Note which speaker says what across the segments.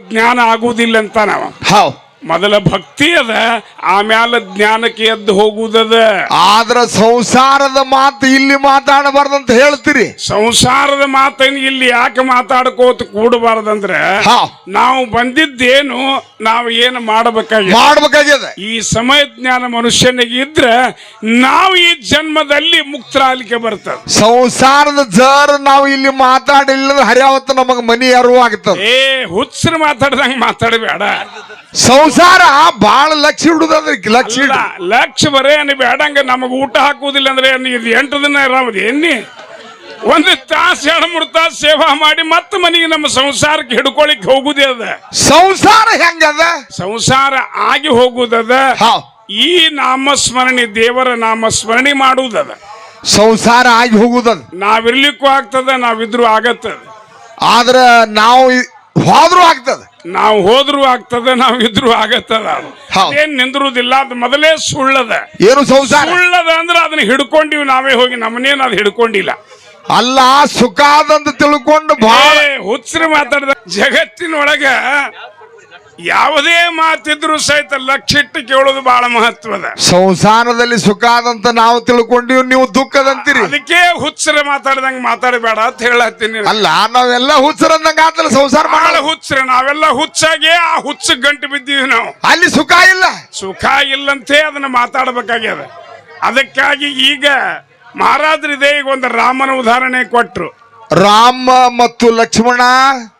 Speaker 1: ಜ್ಞಾನ ಆಗುವುದಿಲ್ಲ ಅಂತ ನಾವು.
Speaker 2: ಹೌದ್
Speaker 1: ಮೊದಲ ಭಕ್ತಿ ಅದ ಆಮ್ಯಾಲ ಜ್ಞಾನಕ್ಕೆ ಎದ್ದು ಹೋಗುದದ
Speaker 2: ಆದ್ರ ಸಂಸಾರದ ಮಾತು ಇಲ್ಲಿ ಮಾತಾಡಬಾರ್ದಂತ ಹೇಳ್ತೀರಿ.
Speaker 1: ಸಂಸಾರದ ಮಾತನ್ನು ಇಲ್ಲಿ ಯಾಕೆ ಮಾತಾಡ್ಕೋತ ಕೂಡಬಾರ್ದಂದ್ರೆ ನಾವು ಬಂದಿದ್ದೇನು ನಾವು ಏನು ಮಾಡಬೇಕಾಗಿ
Speaker 2: ಮಾಡ್ಬೇಕಾಗ್ಯದ
Speaker 1: ಈ ಸಮಯ ಜ್ಞಾನ ಮನುಷ್ಯನಿಗೆ ಇದ್ರೆ ನಾವು ಈ ಜನ್ಮದಲ್ಲಿ ಮುಕ್ತರಾಲಿಕೆ ಬರ್ತದೆ.
Speaker 2: ಸಂಸಾರದ ಜರ್ ನಾವು ಇಲ್ಲಿ ಮಾತಾಡಿಲ್ಲ ಹರಿಯಾವತ್ತು ನಮಗೆ ಮನಿ ಅರಿವಾಗ್ತದ
Speaker 1: ಏ ಹುಚ್ಚರು ಮಾತಾಡ್ದಂಗೆ ಮಾತಾಡಬೇಡ.
Speaker 2: ಸಂಸಾರ ಬಾಳ ಲಕ್ಷ ಹಿಡುದಂದ್ರೆ ಲಕ್ಷ ಇಡ
Speaker 1: ಲಕ್ಷ ಬರೇ ಅನಿ ಬೇಡಂಗ ನಮಗ ಊಟ ಹಾಕುವುದಿಲ್ಲ ಅಂದ್ರೆ ಇದು ಎಂಟು ದಿನ ಇರಾಮದಿ ಎನ್ನಿ? ಒಂದು ತಾಸು ಎರಡು ಮೂರು ತಾಸು ಸೇವಾ ಮಾಡಿ ಮತ್ತೆ ಮನೆಗೆ ನಮ್ಮ ಸಂಸಾರಕ್ಕೆ ಹಿಡ್ಕೊಳಿಕ್ ಹೋಗುದೇ ಅದ.
Speaker 2: ಸಂಸಾರ ಹೆಂಗದ
Speaker 1: ಸಂಸಾರ ಆಗಿ ಹೋಗುದದ ಈ ನಾಮಸ್ಮರಣೆ ದೇವರ ನಾಮಸ್ಮರಣೆ ಮಾಡುವುದದ
Speaker 2: ಸಂಸಾರ ಆಗಿ ಹೋಗುದದ
Speaker 1: ನಾವಿರ್ಲಿಕ್ಕೂ ಆಗ್ತದ ನಾವಿದ್ರು ಆಗತ್ತದ.
Speaker 2: ಆದ್ರ ನಾವು ಹೋದ್ರು ಆಗ್ತದ.
Speaker 1: ನಾವು ಹೋದ್ರು ಆಗ್ತದ ನಾವು ಇದ್ರೂ ಆಗತ್ತದ ಅದು.
Speaker 2: ಹೌದ್.
Speaker 1: ಏನ್ ನಿಂದ್ರುದಿಲ್ಲ ಅದು ಮೊದಲೇ ಸುಳ್ಳದ.
Speaker 2: ಏನು ಸಂಸಾರ?
Speaker 1: ಸುಳ್ಳದ ಅಂದ್ರೆ ಅದನ್ನ ಹಿಡ್ಕೊಂಡಿವಿ ನಾವೇ ಹೋಗಿ ನಮ್ಮನೇನ ಅದು ಹಿಡ್ಕೊಂಡಿಲ್ಲ.
Speaker 2: ಅಲ್ಲ ಸುಖಾದಂತ ತಿಳ್ಕೊಂಡು ಬಹಳ
Speaker 1: ಏ, ಹುಚ್ಚರು ಮಾತಾಡಿದ ಜಗತ್ತಿನೊಳಗ ಯಾವುದೇ ಮಾತಿದ್ರು ಸಹಿತ ಲಕ್ಷಿಟ್ಟು ಕೇಳೋದು ಬಹಳ ಮಹತ್ವದ.
Speaker 2: ಸಂಸಾರದಲ್ಲಿ ಸುಖ ಆದಂತ ನಾವು ತಿಳ್ಕೊಂಡಿವ್ ನೀವು ದುಃಖದಂತೀರಿ.
Speaker 1: ಅದಕ್ಕೆ ಹುಚ್ಚರ ಮಾತಾಡ್ದಂಗ ಮಾತಾಡಬೇಡ ಅಂತ ಹೇಳತ್ತೀನಿ.
Speaker 2: ಅಲ್ಲ ನಾವೆಲ್ಲ ಹುಚ್ಚರಂದಂಗ ಆತಲ್ಲ ಸಂಸಾರ
Speaker 1: ಬಹಳ ಹುಚ್ಚರ ನಾವೆಲ್ಲ ಹುಚ್ಚಾಗಿ ಆ ಹುಚ್ಚ ಗಂಟು ಬಿದ್ದೀವಿ ನಾವು.
Speaker 2: ಅಲ್ಲಿ ಸುಖ ಇಲ್ಲ.
Speaker 1: ಸುಖ ಇಲ್ಲಂತೆ ಅದನ್ನ ಮಾತಾಡ್ಬೇಕಾಗ್ಯದ. ಅದಕ್ಕಾಗಿ ಈಗ ಮಹಾರಾಜರಿದೆ ಈಗ ಒಂದು ರಾಮನ ಉದಾಹರಣೆ ಕೊಟ್ರು.
Speaker 2: ರಾಮ ಮತ್ತು ಲಕ್ಷ್ಮಣ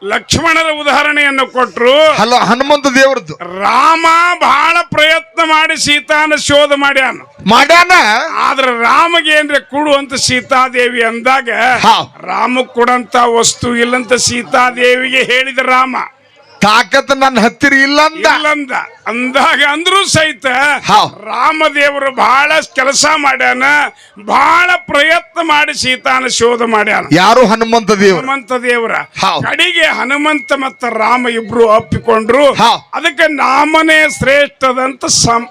Speaker 1: ಲಕ್ಷ್ಮಣರ ಉದಾಹರಣೆಯನ್ನು ಕೊಟ್ಟರು
Speaker 2: ಹಲೋ ಹನುಮಂತ ದೇವ್ರದ್ದು.
Speaker 1: ರಾಮ ಬಹಳ ಪ್ರಯತ್ನ ಮಾಡಿ ಸೀತಾನ ಶೋಧ ಮಾಡ್ಯಾನ.
Speaker 2: ಮಾಡ್ಯಾನ?
Speaker 1: ಆದ್ರೆ ರಾಮಗೆ ಏನ್ರೆ ಕೊಡು ಅಂತ ಸೀತಾದೇವಿ ಅಂದಾಗ. ರಾಮ ಕೊಡಂತ ವಸ್ತು ಇಲ್ಲಂತ ಸೀತಾದೇವಿಗೆ ಹೇಳಿದ ರಾಮ.
Speaker 2: ತಾಕತ್ ನನ್ನ ಹತ್ತಿರ ಇಲ್ಲ ಅಂತ
Speaker 1: ಇಲ್ಲಂದ. ಅಂದಾಗ ಅಂದ್ರೂ ಸಹಿತ. ರಾಮದೇವರು ಬಹಳ ಕೆಲಸ ಮಾಡ್ಯಾನ ಬಹಳ ಪ್ರಯತ್ನ ಮಾಡಿ ಸೀತಾನ ಶೋಧ ಮಾಡ್ಯಾನ.
Speaker 2: ಯಾರು ಹನುಮಂತ ದೇವ್ರ?
Speaker 1: ಹನುಮಂತ ದೇವರ. ಕಡಿಗೆ ಹನುಮಂತ ಮತ್ತ ರಾಮ ಇಬ್ರು ಒಪ್ಪಿಕೊಂಡ್ರು. ಅದಕ್ಕೆ ನಾಮನೇ ಶ್ರೇಷ್ಠದಂತ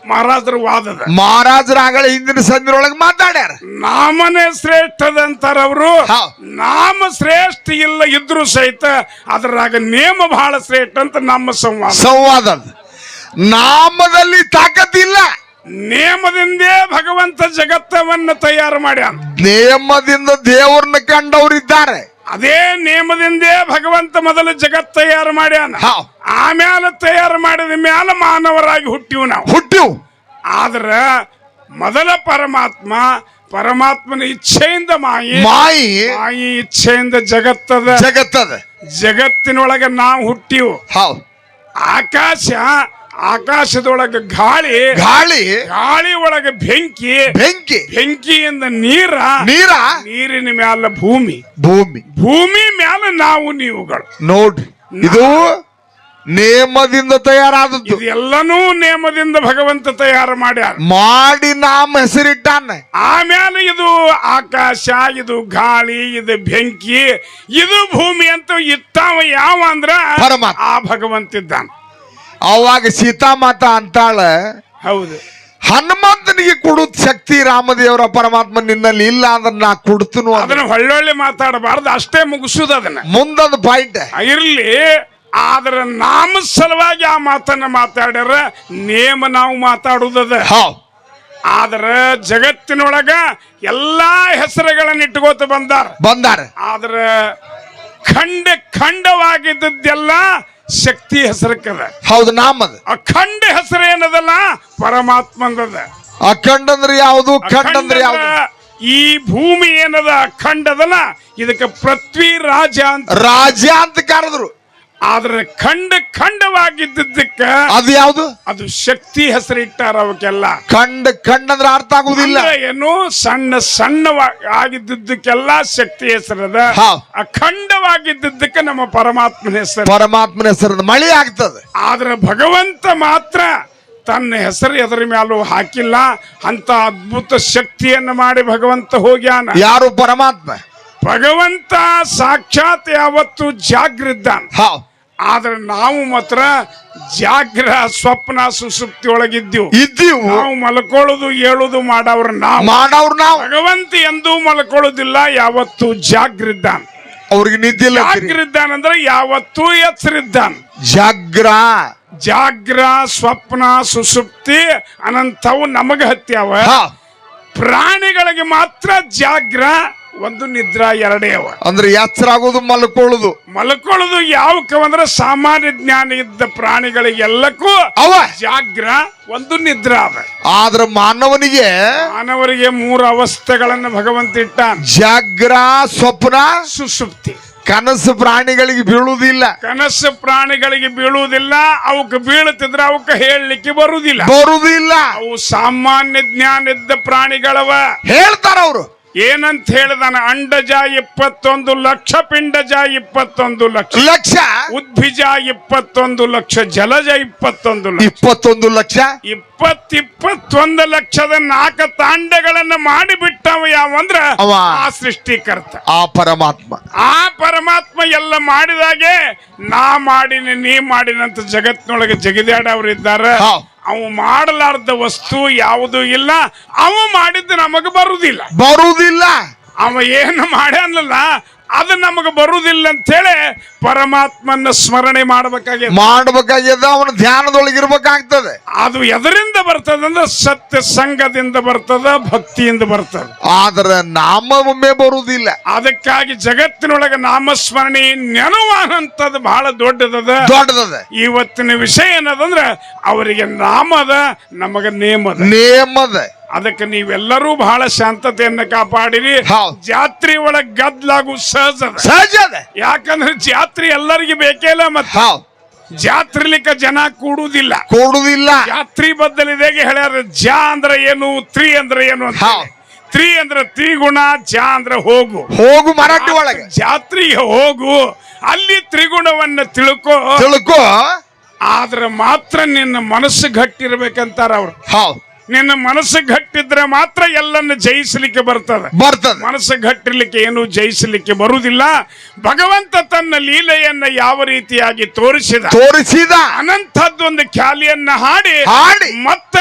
Speaker 1: ಮಹಾರಾಜರ ವಾದದ.
Speaker 2: ಮಹಾರಾಜರ ಆಗಲೇ ಹಿಂದಿನ ಸಂದಿರೊಳಗೆ ಮಾತಾಡ್ಯಾರ.
Speaker 1: ನಾಮನೇ ಶ್ರೇಷ್ಠದಂತಾರ ಅವರು ನಾಮ ಶ್ರೇಷ್ಠ ಇಲ್ಲ ಇದ್ರು ಸಹಿತ ಅದರಾಗ ನೇಮ ಬಹಳ ಶ್ರೇಷ್ಠ ಅಂತ ನಮ್ಮ ಸಂವಾದ.
Speaker 2: ಸಂವಾದ. ನಾಮದಲ್ಲಿ ತಾಕತ್ತಿಲ್ಲ. ಇಲ್ಲ
Speaker 1: ನೇಮದಿಂದೇ ಭಗವಂತ ಜಗತ್ತವನ್ನ ತಯಾರು ಮಾಡ್ಯಾನ.
Speaker 2: ನೇಮದಿಂದ ದೇವ್ರನ್ನ ಕಂಡವರಿದ್ದಾರೆ.
Speaker 1: ಅದೇ ನೇಮದಿಂದೇ ಭಗವಂತ ಮೊದಲು ಜಗತ್ ತಯಾರು ಮಾಡ್ಯಾನ. ಆಮೇಲೆ ತಯಾರು ಮಾಡಿದ ಮೇಲೆ ಮಾನವರಾಗಿ ಹುಟ್ಟಿವು ನಾವು.
Speaker 2: ಹುಟ್ಟಿವ್.
Speaker 1: ಆದ್ರ ಮೊದಲ ಪರಮಾತ್ಮ ಪರಮಾತ್ಮನ ಇಚ್ಛೆಯಿಂದ ಮಾಯಿ
Speaker 2: ಮಾಯಿ
Speaker 1: ಮಾಯಿ ಇಚ್ಛೆಯಿಂದ ಜಗತ್ತದ
Speaker 2: ಜಗತ್ತದ.
Speaker 1: ಜಗತ್ತಿನೊಳಗೆ ನಾವು ಹುಟ್ಟಿವು. ಆಕಾಶ ಆಕಾಶದೊಳಗ ಗಾಳಿ
Speaker 2: ಗಾಳಿ
Speaker 1: ಗಾಳಿ ಒಳಗೆ ಬೆಂಕಿ
Speaker 2: ಬೆಂಕಿ
Speaker 1: ಬೆಂಕಿಯಿಂದ ನೀರ
Speaker 2: ನೀರ
Speaker 1: ನೀರಿನ ಮ್ಯಾಲ ಭೂಮಿ.
Speaker 2: ಭೂಮಿ.
Speaker 1: ಭೂಮಿ ಮ್ಯಾಲ ನಾವು ನೀವುಗಳು.
Speaker 2: ನೋಡ್ರಿ ಇದು ನೇಮದಿಂದ ತಯಾರಾದದ್ದು.
Speaker 1: ಎಲ್ಲನೂ ನೇಮದಿಂದ ಭಗವಂತ ತಯಾರು ಮಾಡ್ಯಾರ.
Speaker 2: ಮಾಡಿ ನಾಮ ಹೆಸರಿಟ್ಟಾನ.
Speaker 1: ಆಮೇಲೆ ಇದು ಆಕಾಶ ಇದು ಗಾಳಿ ಇದು ಬೆಂಕಿ ಇದು ಭೂಮಿ ಅಂತ ಇತ್ತಾವ ಯಾವ ಅಂದ್ರ. ಆ ಭಗವಂತ ಇದ್ದಾನ.
Speaker 2: ಅವಾಗ ಸೀತಾಮಾತ ಅಂತಾಳ
Speaker 1: ಹೌದು.
Speaker 2: ಹನುಮಂತನಿಗೆ ಕೊಡುದ್ ಶಕ್ತಿ ರಾಮದೇವರ ಪರಮಾತ್ಮ ನಿನ್ನಲ್ಲಿ ಇಲ್ಲ ಅಂದ್ರೆ ನಾ ಕೊಡ್ತನು
Speaker 1: ಅದನ್ನ ಒಳ್ಳೊಳ್ಳೆ ಮಾತಾಡಬಾರ್ದು ಅಷ್ಟೇ ಮುಗಿಸುದು ಅದನ್ನ.
Speaker 2: ಮುಂದದ ಪಾಯಿಂಟ್
Speaker 1: ಇರ್ಲಿ ಆದ್ರೆ ನಾಮ ಸಲುವಾಗಿ ಆ ಮಾತನ್ನ ಮಾತಾಡ್ಯಾರ ನೇಮ ನಾವು ಮಾತಾಡುದದ ಆದ್ರ ಜಗತ್ತಿನೊಳಗ ಎಲ್ಲಾ ಹೆಸರುಗಳನ್ನ ಇಟ್ಕೋತ ಬಂದಾರ.
Speaker 2: ಬಂದಾರ.
Speaker 1: ಆದ್ರ ಖಂಡ ಖಂಡವಾಗಿದ್ದದ್ದೆಲ್ಲ ಶಕ್ತಿ ಹೆಸರಕ್ಕದ.
Speaker 2: ಹೌದು ನಾಮದ
Speaker 1: ಅಖಂಡ ಹೆಸರು ಏನದಲ್ಲ? ಪರಮಾತ್ಮಂದದ.
Speaker 2: ಅಖಂಡ ಅಂದ್ರೆ ಯಾವುದು? ಖಂಡ ಅಂದ್ರೆ ಯಾವುದು
Speaker 1: ಈ ಭೂಮಿ ಏನದ? ಅಖಂಡದಲ್ಲ. ಇದಕ್ಕೆ ಪೃಥ್ವಿ ರಾಜ ಅಂತ.
Speaker 2: ರಾಜ ಅಂತ ಕರೆದ್ರು.
Speaker 1: ಆದ್ರೆ ಖಂಡ ಖಂಡವಾಗಿದ್ದಕ್ಕ
Speaker 2: ಅದು ಯಾವುದು?
Speaker 1: ಅದು ಶಕ್ತಿ ಹೆಸರಿಟ್ಟಾರ ಅವಕ್ಕೆಲ್ಲ.
Speaker 2: ಖಂಡ ಖಂಡ ಅಂದ್ರೆ ಅರ್ಥ ಆಗುದಿಲ್ಲ.
Speaker 1: ಏನು? ಸಣ್ಣ ಸಣ್ಣ ಆಗಿದ್ದಕ್ಕೆಲ್ಲ ಶಕ್ತಿ ಹೆಸರದ. ಅಖಂಡವಾಗಿದ್ದಕ್ಕೆ ನಮ್ಮ ಪರಮಾತ್ಮನ ಹೆಸರು.
Speaker 2: ಪರಮಾತ್ಮನ ಹೆಸರದ ಮಳೆ ಆಗ್ತದೆ.
Speaker 1: ಆದ್ರೆ ಭಗವಂತ ಮಾತ್ರ ತನ್ನ ಹೆಸರು ಎದರ ಮ್ಯಾಲೂ ಹಾಕಿಲ್ಲ. ಅಂತ ಅದ್ಭುತ ಶಕ್ತಿಯನ್ನು ಮಾಡಿ ಭಗವಂತ ಹೋಗ್ಯಾನ.
Speaker 2: ಯಾರು ಪರಮಾತ್ಮ?
Speaker 1: ಭಗವಂತ ಸಾಕ್ಷಾತ್ ಯಾವತ್ತು
Speaker 2: ಹೌದ್
Speaker 1: ಆದ್ರೆ ನಾವು ಮಾತ್ರ ಜಾಗ್ರ ಸ್ವಪ್ನ ಸುಸುಪ್ತಿ ಒಳಗಿದ್ದೀವಿ
Speaker 2: ಇದ್ದೀವಿ.
Speaker 1: ನಾವು ಮಲ್ಕೊಳ್ಳೋದು ಹೇಳುದು ಮಾಡವ್ರ ನಾವು.
Speaker 2: ಮಾಡವ್ರ ನಾವು.
Speaker 1: ಭಗವಂತ ಎಂದೂ ಮಲ್ಕೊಳ್ಳೋದಿಲ್ಲ ಯಾವತ್ತು ಜಾಗ್ರಿದ್ದಾನ.
Speaker 2: ಅವ್ರಿಗೆ ನಿದ್ದಿಲ್ಲ ಜಾಗ್ರಿದ್ದಾನ ಅಂದ್ರೆ
Speaker 1: ಜಾಗ್ರಿದ್ದಾನಂದ್ರೆ ಯಾವತ್ತೂ ಎಚ್ಚರಿದ್ದಾನ
Speaker 2: ಜಾಗ್ರ.
Speaker 1: ಜಾಗ್ರ ಸ್ವಪ್ನ ಸುಸುಪ್ತಿ ಅನಂತವು ನಮಗ ಹತ್ಯಾವ. ಪ್ರಾಣಿಗಳಿಗೆ ಮಾತ್ರ ಜಾಗ್ರ ಒಂದು ನಿದ್ರಾ ಎರಡೇ ಅವ
Speaker 2: ಅಂದ್ರೆ ಎಚ್ಚರಾಗೋದು ಆಗೋದು ಮಲ್ಕೊಳ್ಳೋದು
Speaker 1: ಮಲ್ಕೊಳ್ಳೋದು ಯಾವಕ್ಕವಂದ್ರೆ ಸಾಮಾನ್ಯ ಜ್ಞಾನ ಇದ್ದ ಪ್ರಾಣಿಗಳಿಗೆಲ್ಲಕ್ಕೂ
Speaker 2: ಅವ.
Speaker 1: ಜಾಗ್ರ ಒಂದು ನಿದ್ರಾ ಅದ
Speaker 2: ಆದ್ರ ಮಾನವನಿಗೆ
Speaker 1: ಮಾನವರಿಗೆ ಮೂರು ಅವಸ್ಥೆಗಳನ್ನು ಭಗವಂತ ಇಟ್ಟ
Speaker 2: ಜಾಗ್ರ ಸ್ವಪ್ನ
Speaker 1: ಸುಸುಪ್ತಿ
Speaker 2: ಕನಸು ಪ್ರಾಣಿಗಳಿಗೆ ಬೀಳುವುದಿಲ್ಲ.
Speaker 1: ಕನಸು ಪ್ರಾಣಿಗಳಿಗೆ ಬೀಳುವುದಿಲ್ಲ ಅವಕ್ಕೆ ಬೀಳುತ್ತಿದ್ರೆ ಅವಕ್ಕೆ ಹೇಳಲಿಕ್ಕೆ ಬರುವುದಿಲ್ಲ.
Speaker 2: ಬರುವುದಿಲ್ಲ.
Speaker 1: ಅವು ಸಾಮಾನ್ಯ ಜ್ಞಾನ ಇದ್ದ ಪ್ರಾಣಿಗಳವ.
Speaker 2: ಹೇಳ್ತಾರ ಅವರು
Speaker 1: ಏನಂತ ಹೇಳಿದಾನ? ಅಂಡಜ ಇಪ್ಪತ್ತೊಂದು ಲಕ್ಷ ಪಿಂಡಜ ಇಪ್ಪತ್ತೊಂದು ಲಕ್ಷ.
Speaker 2: ಲಕ್ಷ?
Speaker 1: ಉದ್ಭಿಜ ಇಪ್ಪತ್ತೊಂದು ಲಕ್ಷ ಜಲಜ ಇಪ್ಪತ್ತೊಂದು ಲಕ್ಷ.
Speaker 2: ಇಪ್ಪತ್ತೊಂದು ಲಕ್ಷ?
Speaker 1: ಇಪ್ಪತ್ ಇಪ್ಪತ್ತೊಂದು ಲಕ್ಷದ ನಾಲ್ಕ ತಾಂಡಗಳನ್ನ ಮಾಡಿಬಿಟ್ಟವ ಯಾವಂದ್ರ. ಆ ಸೃಷ್ಟಿಕರ್ತ.
Speaker 2: ಆ ಪರಮಾತ್ಮ.
Speaker 1: ಆ ಪರಮಾತ್ಮ ಎಲ್ಲ ಮಾಡಿದಾಗೆ ನಾ ಮಾಡಿನ ನೀ ಮಾಡಿನಂತ ಜಗತ್ನೊಳಗೆ ಜಗದ್ಯಾಡವ್ರು ಇದ್ದಾರೆ
Speaker 2: ಹಾ.
Speaker 1: ಅವು ಮಾಡಲಾರ್ದ ವಸ್ತು ಯಾವುದು ಇಲ್ಲ. ಅವ ಮಾಡಿದ್ದು ನಮಗೆ ಬರುವುದಿಲ್ಲ.
Speaker 2: ಬರುವುದಿಲ್ಲ.
Speaker 1: ಅವ ಏನು ಮಾಡ್ಯಾನಲ್ಲ ಅದು ನಮಗೆ ಬರುವುದಿಲ್ಲ ಅಂತ ಹೇಳಿ ಪರಮಾತ್ಮನ ಸ್ಮರಣೆ ಮಾಡ್ಬೇಕಾಗಿದೆ.
Speaker 2: ಮಾಡಬೇಕಾಗಿದ್ದ ಅವನ ಧ್ಯಾನದೊಳಗೆ ಇರ್ಬೇಕಾಗ್ತದೆ.
Speaker 1: ಅದು ಎದರಿಂದ ಬರ್ತದಂದ್ರೆ ಸತ್ಯ ಸಂಘದಿಂದ ಬರ್ತದ ಭಕ್ತಿಯಿಂದ ಬರ್ತದ.
Speaker 2: ಆದ್ರೆ ನಾಮ ಒಮ್ಮೆ ಬರುವುದಿಲ್ಲ.
Speaker 1: ಅದಕ್ಕಾಗಿ ಜಗತ್ತಿನೊಳಗೆ ನಾಮಸ್ಮರಣೆ ನೆನವಾನಂತದ್ದು ಬಹಳ ದೊಡ್ಡದದ.
Speaker 2: ದೊಡ್ಡದದ.
Speaker 1: ಇವತ್ತಿನ ವಿಷಯ ಏನದಂದ್ರ ಅವರಿಗೆ ನಾಮದ ನಮಗೆ ನೇಮದ.
Speaker 2: ನೇಮದ.
Speaker 1: ಅದಕ್ಕೆ ನೀವೆಲ್ಲರೂ ಬಹಳ ಶಾಂತತೆಯನ್ನ ಕಾಪಾಡಿರಿ. ಜಾತ್ರೆ ಒಳಗ್ ಗದ್ಲಾಗು ಸಹಜ
Speaker 2: ಸಹಜ
Speaker 1: ಯಾಕಂದ್ರೆ ಜಾತ್ರೆ ಎಲ್ಲರಿಗೆ ಬೇಕೇ ಇಲ್ಲ ಮತ್ತೆ. ಜಾತ್ರೆಲಿಕ್ಕ ಜನ ಕೂಡುವುದಿಲ್ಲ.
Speaker 2: ಕೂಡುದಿಲ್ಲ
Speaker 1: ಜಾತ್ರಿ ಬದ್ದಲಿದಾಗೆ ಹೇಳ್ಯಾರ ಜಾ ಅಂದ್ರೆ ಏನು ತ್ರೀ ಅಂದ್ರೆ ಏನು ಅಂತ
Speaker 2: ತ್ರೀ
Speaker 1: ತ್ರಿ ಅಂದ್ರೆ ತ್ರಿಗುಣ ಜಾ ಅಂದ್ರೆ ಹೋಗು.
Speaker 2: ಹೋಗು ಮರಾಠಿ ಒಳಗೆ.
Speaker 1: ಜಾತ್ರೆಗೆ ಹೋಗು ಅಲ್ಲಿ ತ್ರಿಗುಣವನ್ನ ತಿಳ್ಕೋ.
Speaker 2: ತಿಳ್ಕೋ.
Speaker 1: ಆದ್ರೆ ಮಾತ್ರ ನಿನ್ನ ಮನಸ್ಸು ಗಟ್ಟಿರ್ಬೇಕಂತಾರ ಅವ್ರು.
Speaker 2: ಹೌದ್
Speaker 1: ನಿನ್ನ ಮನಸ್ಸು ಗಟ್ಟಿದ್ರೆ ಮಾತ್ರ ಎಲ್ಲನ್ನ ಜಯಿಸಲಿಕ್ಕೆ ಬರ್ತದೆ.
Speaker 2: ಬರ್ತದೆ.
Speaker 1: ಮನಸ್ಸು ಗಟ್ಟಿರ್ಲಿಕ್ಕೆ ಏನು ಜಯಿಸಲಿಕ್ಕೆ ಬರುವುದಿಲ್ಲ. ಭಗವಂತ ತನ್ನ ಲೀಲೆಯನ್ನ ಯಾವ ರೀತಿಯಾಗಿ ತೋರಿಸಿದ?
Speaker 2: ತೋರಿಸಿದ.
Speaker 1: ಅನಂತದ್ದೊಂದು ಖ್ಯಾಲಿಯನ್ನ ಹಾಡಿ
Speaker 2: ಹಾಡಿ.
Speaker 1: ಮತ್ತ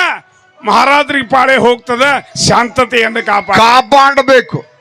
Speaker 1: ಮಹಾರಾಜರಿಗೆ ಪಾಳೆ ಹೋಗ್ತದ. ಶಾಂತತೆಯನ್ನು ಕಾಪಾಡ.
Speaker 2: ಕಾಪಾಡಬೇಕು.